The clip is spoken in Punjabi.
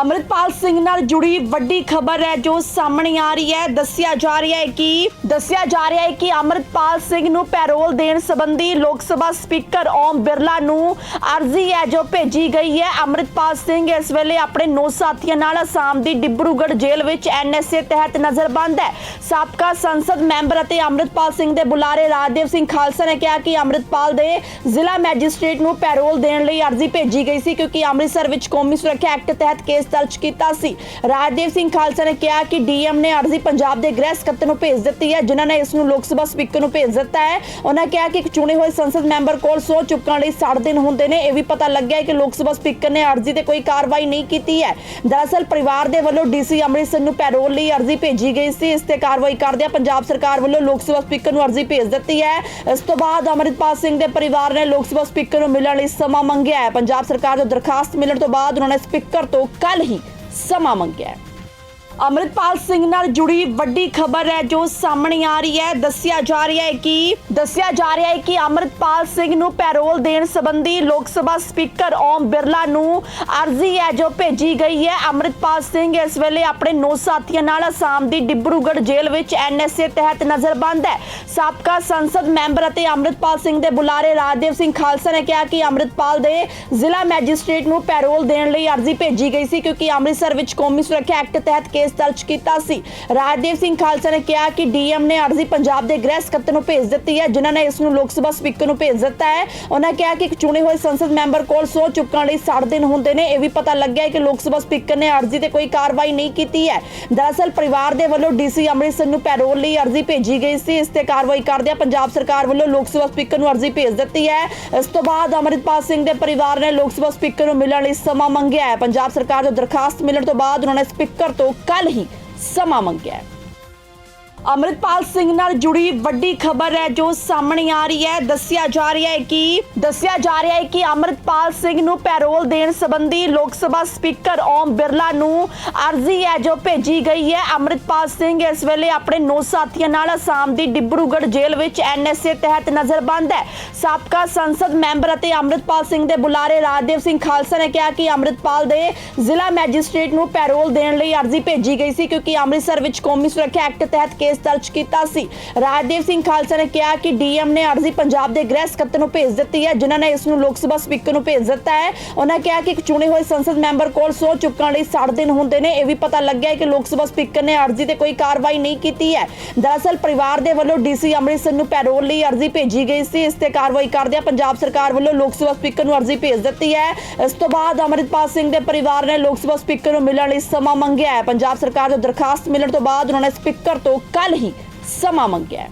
ਅਮਰਿਤਪਾਲ ਸਿੰਘ ਨਾਲ ਜੁੜੀ ਵੱਡੀ ਖਬਰ ਹੈ ਜੋ ਸਾਹਮਣੇ ਆ ਰਹੀ ਹੈ। ਦੱਸਿਆ ਜਾ ਰਿਹਾ ਹੈ ਕਿ, ਦੱਸਿਆ ਜਾ ਰਿਹਾ ਹੈ ਕਿ ਅਮਰਿਤਪਾਲ ਸਿੰਘ ਨੂੰ ਪੈਰੋਲ ਦੇਣ ਸੰਬੰਧੀ ਲੋਕ ਸਭਾ ਸਪੀਕਰ ਓਮ ਬਿਰਲਾ ਨੂੰ ਅਰਜ਼ੀ ਹੈ ਜੋ ਭੇਜੀ ਗਈ ਹੈ। ਅਮਰਿਤਪਾਲ ਸਿੰਘ ਇਸ ਵੇਲੇ ਆਪਣੇ ਨੌ ਸਾਥੀਆਂ ਨਾਲ ਅਸਾਮ ਦੀ ਡਿਬਰੂਗੜ੍ਹ ਜੇਲ੍ਹ ਵਿੱਚ ਐਨਐਸਏ ਤਹਿਤ ਨਜ਼ਰਬੰਦ ਹੈ। ਸਾਬਕਾ ਸੰਸਦ ਮੈਂਬਰ ਅਤੇ ਅਮਰਿਤਪਾਲ ਸਿੰਘ ਦੇ ਬੁਲਾਰੇ ਰਾਜਦੇਵ ਸਿੰਘ ਖਾਲਸਾ ਨੇ ਕਿਹਾ ਕਿ ਅਮਰਿਤਪਾਲ ਦੇ ਜ਼ਿਲ੍ਹਾ ਮੈਜਿਸਟ੍ਰੇਟ ਨੂੰ ਪੈਰੋਲ ਦੇਣ ਲਈ ਅਰਜ਼ੀ ਭੇਜੀ ਗਈ ਸੀ ਕਿਉਂਕਿ ਅੰਮ੍ਰਿਤਸਰ ਵਿੱਚ ਕੌਮੀ ਸੁਰੱਖਿਆ ਐਕਟ ਤਹਿਤ ਕੇਸ ਦਰਜ ਕੀਤਾ ਸੀ। ਰਾਜਦੀਪ ਸਿੰਘ ਖਾਲਸਾ ਨੇ ਕਿਹਾ ਕਿ ਡੀਐਮ ਨੇ ਅਰਜ਼ੀ ਪੰਜਾਬ ਦੇ ਗ੍ਰਹਿ ਸਕੱਤਰ ਨੂੰ ਭੇਜ ਦਿੱਤੀ ਹੈ, ਜਿਨ੍ਹਾਂ ਨੇ ਇਸ ਨੂੰ ਲੋਕ ਸਭਾ ਸਪੀਕਰ ਨੂੰ ਭੇਜ ਦਿੱਤਾ ਹੈ। ਉਹਨਾਂ ਕਿਹਾ ਕਿ ਚੁਣੇ ਹੋਏ ਸੰਸਦ ਮੈਂਬਰ ਕੋਲ ਸੌ ਚੁੱਕਣ ਲਈ 60 ਦਿਨ ਹੁੰਦੇ ਨੇ। ਇਹ ਵੀ ਪਤਾ ਲੱਗਿਆ ਕਿ ਲੋਕ ਸਭਾ ਸਪੀਕਰ ਨੇ ਅਰਜ਼ੀ ਤੇ ਕੋਈ ਕਾਰਵਾਈ ਨਹੀਂ ਕੀਤੀ ਹੈ। ਦਰਅਸਲ ਪਰਿਵਾਰ ਦੇ ਵੱਲੋਂ ਡੀਸੀ ਅੰਮ੍ਰਿਤਸਰ ਨੂੰ ਪੈਰੋਲ ਲਈ ਅਰਜ਼ੀ ਭੇਜੀ ਗਈ ਸੀ। ਇਸ ਤੇ ਕਾਰਵਾਈ ਕਰਦਿਆਂ ਪੰਜਾਬ ਸਰਕਾਰ ਵੱਲੋਂ ਲੋਕ ਸਭਾ ਸਪੀਕਰ ਨੂੰ ਅਰਜ਼ੀ ਭੇਜ ਦਿੱਤੀ ਹੈ। ਇਸ ਤੋਂ ਬਾਅਦ ਅਮਰਿਤਪਾਲ ਸਿੰਘ ਦੇ ਪਰਿਵਾਰ ਨੇ ਲੋਕ ਸਭਾ ਸਪੀਕਰ ਨੂੰ ਮਿਲਣ ਲਈ ਸਮਾਂ ਮੰਗਿਆ ਹੈ। ਪੰਜਾਬ ਸਰਕਾਰ ਤੋਂ ਦਰਖਾਸਤ ਮਿਲਣ ਤੋਂ ਬਾਅਦ ਉਹਨਾਂ ਨੇ ਸਪੀਕਰ ਤੋਂ ਕੱਲ ਹੀ ਸਮਾਂ ਮੰਗਿਆ ਅਮਰਿਤਪਾਲ ਸਿੰਘ ਨਾਲ ਜੁੜੀ ਵੱਡੀ ਖਬਰ ਹੈ ਜੋ ਸਾਹਮਣੇ ਆ ਰਹੀ ਹੈ। ਦੱਸਿਆ ਜਾ ਰਿਹਾ ਹੈ ਕਿ, ਦੱਸਿਆ ਜਾ ਰਿਹਾ ਹੈ ਕਿ ਅਮਰਿਤਪਾਲ ਸਿੰਘ ਨੂੰ ਪੈਰੋਲ ਦੇਣ ਸੰਬੰਧੀ ਲੋਕ ਸਭਾ ਸਪੀਕਰ ਓਮ ਬਿਰਲਾ ਨੂੰ ਅਰਜ਼ੀ ਹੈ ਜੋ ਭੇਜੀ ਗਈ ਹੈ। ਅਮਰਿਤਪਾਲ ਸਿੰਘ ਇਸ ਵੇਲੇ ਆਪਣੇ ਨੌ ਸਾਥੀਆਂ ਨਾਲ ਅਸਾਮ ਦੀ ਡਿਬਰੂਗੜ੍ਹ ਜੇਲ੍ਹ ਵਿੱਚ ਐਨਐਸਏ ਤਹਿਤ ਨਜ਼ਰਬੰਦ ਹੈ। ਸਾਬਕਾ ਸੰਸਦ ਮੈਂਬਰ ਅਤੇ ਅਮਰਿਤਪਾਲ ਸਿੰਘ ਦੇ ਬੁਲਾਰੇ ਰਾਜਦੇਵ ਸਿੰਘ ਖਾਲਸਾ ਨੇ ਕਿਹਾ ਕਿ ਅਮਰਿਤਪਾਲ ਦੇ ਜ਼ਿਲ੍ਹਾ ਮੈਜਿਸਟ੍ਰੇਟ ਨੂੰ ਪੈਰੋਲ ਦੇਣ ਲਈ ਅਰਜ਼ੀ ਭੇਜੀ ਗਈ ਸੀ ਕਿਉਂਕਿ ਅੰਮ੍ਰਿਤਸਰ ਵਿੱਚ ਕੌਮੀ ਸੁਰੱਖਿਆ ਐਕਟ ਤਹਿਤ ਕੇਸ ਦਰਜ ਕੀਤਾ ਸੀ। ਰਾਜਦੀਪ ਸਿੰਘ ਖਾਲਸਾ ਨੇ ਕਿਹਾ ਕਿ ਡੀਐਮ ਨੇ ਅਰਜ਼ੀ ਪੰਜਾਬ ਦੇ ਗ੍ਰਹਿ ਸਕੱਤਰ ਨੂੰ ਭੇਜ ਦਿੱਤੀ ਹੈ, ਜਿਨ੍ਹਾਂ ਨੇ ਇਸ ਨੂੰ ਲੋਕ ਸਭਾ ਸਪੀਕਰ ਨੂੰ ਭੇਜ ਦਿੱਤਾ ਹੈ। ਉਹਨਾਂ ਕਿਹਾ ਕਿ ਇੱਕ ਚੁਣੇ ਹੋਏ ਸੰਸਦ ਮੈਂਬਰ ਕੋਲ ਸੌ ਚੁੱਕਣ ਲਈ 60 ਦਿਨ ਹੁੰਦੇ ਨੇ। ਇਹ ਵੀ ਪਤਾ ਲੱਗਿਆ ਕਿ ਲੋਕ ਸਭਾ ਸਪੀਕਰ ਨੇ ਅਰਜ਼ੀ ਤੇ ਕੋਈ ਕਾਰਵਾਈ ਨਹੀਂ ਕੀਤੀ ਹੈ। ਦਰਅਸਲ ਪਰਿਵਾਰ ਦੇ ਵੱਲੋਂ ਡੀਸੀ ਸਿੰਘ ਨੂੰ ਪੈਰੋਲ ਲਈ ਅਰਜ਼ੀ ਭੇਜੀ ਗਈ ਸੀ। ਇਸ ਤੇ ਕਾਰਵਾਈ ਕਰਦਿਆਂ ਪੰਜਾਬ ਸਰਕਾਰ ਵੱਲੋਂ ਲੋਕ ਸਭਾ ਸਪੀਕਰ ਨੂੰ ਅਰਜ਼ੀ ਭੇਜ ਦਿੱਤੀ ਹੈ। ਇਸ ਤੋਂ ਬਾਅਦ ਅਮਰਿਤਪਾਲ ਸਿੰਘ ਦੇ ਪਰਿਵਾਰ ਨੇ ਲੋਕ ਸਭਾ ਸਪੀਕਰ ਨੂੰ ਮਿਲਣ ਲਈ ਸਮਾਂ ਮੰਗਿਆ ਹੈ। ਪੰਜਾਬ ਸਰਕਾਰ ਤੋਂ ਦਰਖਾਸਤ ਮਿਲਣ ਤੋਂ ਬਾਅਦ ਉਹਨਾਂ ਨੇ ਸਪੀਕਰ ਤੋਂ ਕੱਲ ਹੀ ਸਮਾਂ ਮੰਗਿਆ ਹੈ। ਅਮਰਿਤਪਾਲ ਸਿੰਘ ਨਾਲ ਜੁੜੀ ਵੱਡੀ ਖਬਰ ਹੈ ਜੋ ਸਾਹਮਣੇ ਆ ਰਹੀ ਹੈ। ਦੱਸਿਆ ਜਾ ਰਿਹਾ ਹੈ ਕਿ, ਦੱਸਿਆ ਜਾ ਰਿਹਾ ਹੈ ਕਿ ਅਮਰਿਤਪਾਲ ਸਿੰਘ ਨੂੰ ਪੈਰੋਲ ਦੇਣ ਸੰਬੰਧੀ ਲੋਕ ਸਭਾ ਸਪੀਕਰ ਓਮ ਬਿਰਲਾ ਨੂੰ ਅਰਜ਼ੀ ਹੈ ਜੋ ਭੇਜੀ ਗਈ ਹੈ। ਅਮਰਿਤਪਾਲ ਸਿੰਘ ਇਸ ਵੇਲੇ ਆਪਣੇ ਨੌ ਸਾਥੀਆਂ ਨਾਲ ਅਸਾਮ ਦੀ ਡਿਬਰੂਗੜ੍ਹ ਜੇਲ੍ਹ ਵਿੱਚ ਐਨਐਸਏ ਤਹਿਤ ਨਜ਼ਰਬੰਦ ਹੈ। ਸਾਬਕਾ ਸੰਸਦ ਮੈਂਬਰ ਅਤੇ ਅਮਰਿਤਪਾਲ ਸਿੰਘ ਦੇ ਬੁਲਾਰੇ ਰਾਜਦੇਵ ਸਿੰਘ ਖਾਲਸਾ ਨੇ ਕਿਹਾ ਕਿ ਅਮਰਿਤਪਾਲ ਦੇ ਜ਼ਿਲ੍ਹਾ ਮੈਜਿਸਟ੍ਰੇਟ ਨੂੰ ਪੈਰੋਲ ਦੇਣ ਲਈ ਅਰਜ਼ੀ ਭੇਜੀ ਗਈ ਸੀ ਕਿਉਂਕਿ ਅੰਮ੍ਰਿਤਸਰ ਵਿੱਚ ਕੌਮੀ ਸੁਰੱਖਿਆ ਐਕਟ ਤਹਿਤ ਕੇਸ ਦਰਜ ਕੀਤਾ ਸੀ। ਰਾਜਦੀਪ ਸਿੰਘ ਖਾਲਸਾ ਨੇ ਕਿਹਾ ਕਿ ਡੀਐਮ ਨੇ ਅਰਜ਼ੀ ਪੰਜਾਬ ਦੇ ਗ੍ਰਹਿ ਸਕੱਤਰ ਨੂੰ ਭੇਜ ਦਿੱਤੀ ਹੈ, ਜਿਨ੍ਹਾਂ ਨੇ ਇਸ ਨੂੰ ਲੋਕ ਸਭਾ ਸਪੀਕਰ ਨੂੰ ਭੇਜ ਦਿੱਤਾ ਹੈ। ਉਹਨਾਂ ਕਿਹਾ ਕਿ ਇੱਕ ਚੁਣੇ ਹੋਏ ਸੰਸਦ ਮੈਂਬਰ ਕੋਲ ਸੌ ਚੁੱਕਣ ਲਈ 60 ਦਿਨ ਹੁੰਦੇ ਨੇ। ਇਹ ਵੀ ਪਤਾ ਲੱਗਿਆ ਕਿ ਲੋਕ ਸਭਾ ਸਪੀਕਰ ਨੇ ਅਰਜ਼ੀ ਤੇ ਕੋਈ ਕਾਰਵਾਈ ਨਹੀਂ ਕੀਤੀ ਹੈ। ਦਰਅਸਲ ਪਰਿਵਾਰ ਦੇ ਵੱਲੋਂ ਡੀਸੀ ਅੰਮ੍ਰਿਤਸਰ ਨੂੰ ਪੈਰੋਲ ਲਈ ਅਰਜ਼ੀ ਭੇਜੀ ਗਈ ਸੀ। ਇਸ ਤੇ ਕਾਰਵਾਈ ਕਰਦਿਆਂ ਪੰਜਾਬ ਸਰਕਾਰ ਵੱਲੋਂ ਲੋਕ ਸਭਾ ਸਪੀਕਰ ਨੂੰ ਅਰਜ਼ੀ ਭੇਜ ਦਿੱਤੀ ਹੈ। ਇਸ ਤੋਂ ਬਾਅਦ ਅਮਰਿਤਪਾਲ ਸਿੰਘ ਦੇ ਪਰਿਵਾਰ ਨੇ ਲੋਕ ਸਭਾ ਸਪੀਕਰ ਨੂੰ ਮਿਲਣ ਲਈ ਸਮਾਂ ਮੰਗਿਆ ਹੈ। ਪੰਜਾਬ ਸਰਕਾਰ ਤੋਂ ਦਰਖਾਸਤ ਮਿਲਣ ਤੋਂ ਬਾਅਦ ਉਹਨਾਂ ਨੇ ਸਪੀਕਰ ਤੋਂ ਕੱਲ ਹੀ ਸਮਾਂ ਮੰਗਿਆ